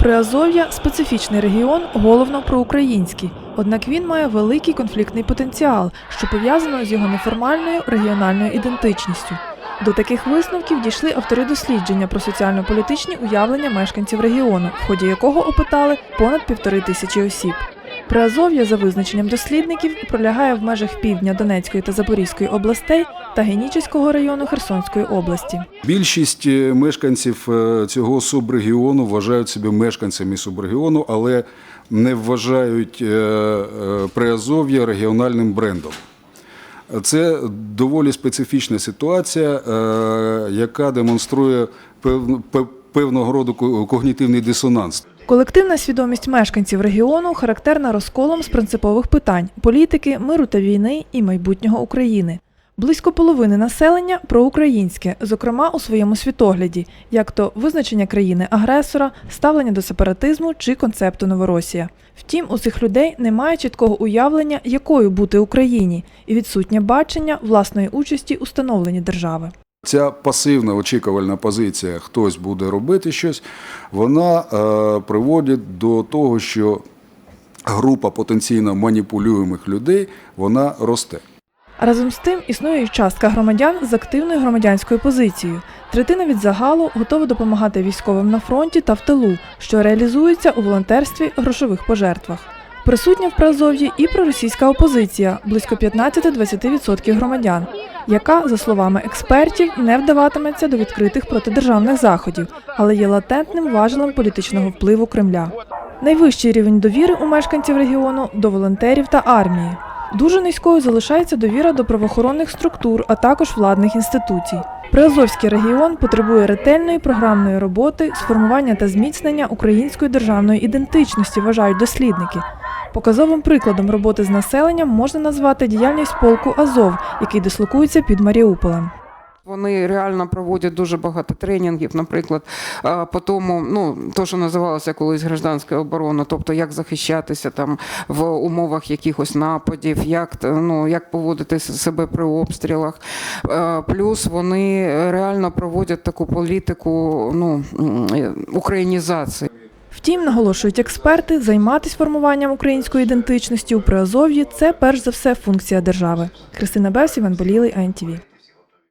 Приазов'я специфічний регіон, головно проукраїнський. Однак він має великий конфліктний потенціал, що пов'язано з його неформальною регіональною ідентичністю. До таких висновків дійшли автори дослідження про соціально-політичні уявлення мешканців регіону, в ході якого опитали понад півтори тисячі осіб. Приазов'я, за визначенням дослідників, пролягає в межах півдня Донецької та Запорізької областей та Генічеського району Херсонської області. Більшість е, мешканців е, цього субрегіону вважають себе мешканцями субрегіону, але не вважають е, Приазов'я регіональним брендом. Це доволі специфічна ситуація, яка демонструє певного роду когнітивний дисонанс. Колективна свідомість мешканців регіону характерна розколом з принципових питань політики, миру та війни і майбутнього України. Близько половини населення проукраїнське, зокрема у своєму світогляді, як то визначення країни-агресора, ставлення до сепаратизму чи концепту Новоросія. Втім, у цих людей немає чіткого уявлення, якою бути Україні, і відсутнє бачення власної участі у становленні держави. Ця пасивна очікувальна позиція, хтось буде робити щось, вона е, приводить до того, що група потенційно маніпулюємих людей вона росте. Разом з тим існує частка громадян з активною громадянською позицією. Третина від загалу готова допомагати військовим на фронті та в тилу, що реалізується у волонтерстві грошових пожертвах. Присутня в Приазов'ї і проросійська опозиція близько 15-20% громадян, яка, за словами експертів, не вдаватиметься до відкритих протидержавних заходів, але є латентним важелем політичного впливу Кремля. Найвищий рівень довіри у мешканців регіону до волонтерів та армії. Дуже низькою залишається довіра до правоохоронних структур, а також владних інституцій. Приазовський регіон потребує ретельної програмної роботи, сформування та зміцнення української державної ідентичності, вважають дослідники. Показовим прикладом роботи з населенням можна назвати діяльність полку Азов, який дислокується під Маріуполем. Вони реально проводять дуже багато тренінгів, наприклад, по тому, ну то, що називалося колись гражданська оборона, тобто як захищатися там в умовах якихось нападів, як т- ну як поводити себе при обстрілах. Е, Плюс вони реально проводять таку політику ну е, українізації. Втім, наголошують експерти, займатися формуванням української ідентичності у Приазов'ї – це перш за все функція держави. Христина Бес, Іван Болілий, АНТВ.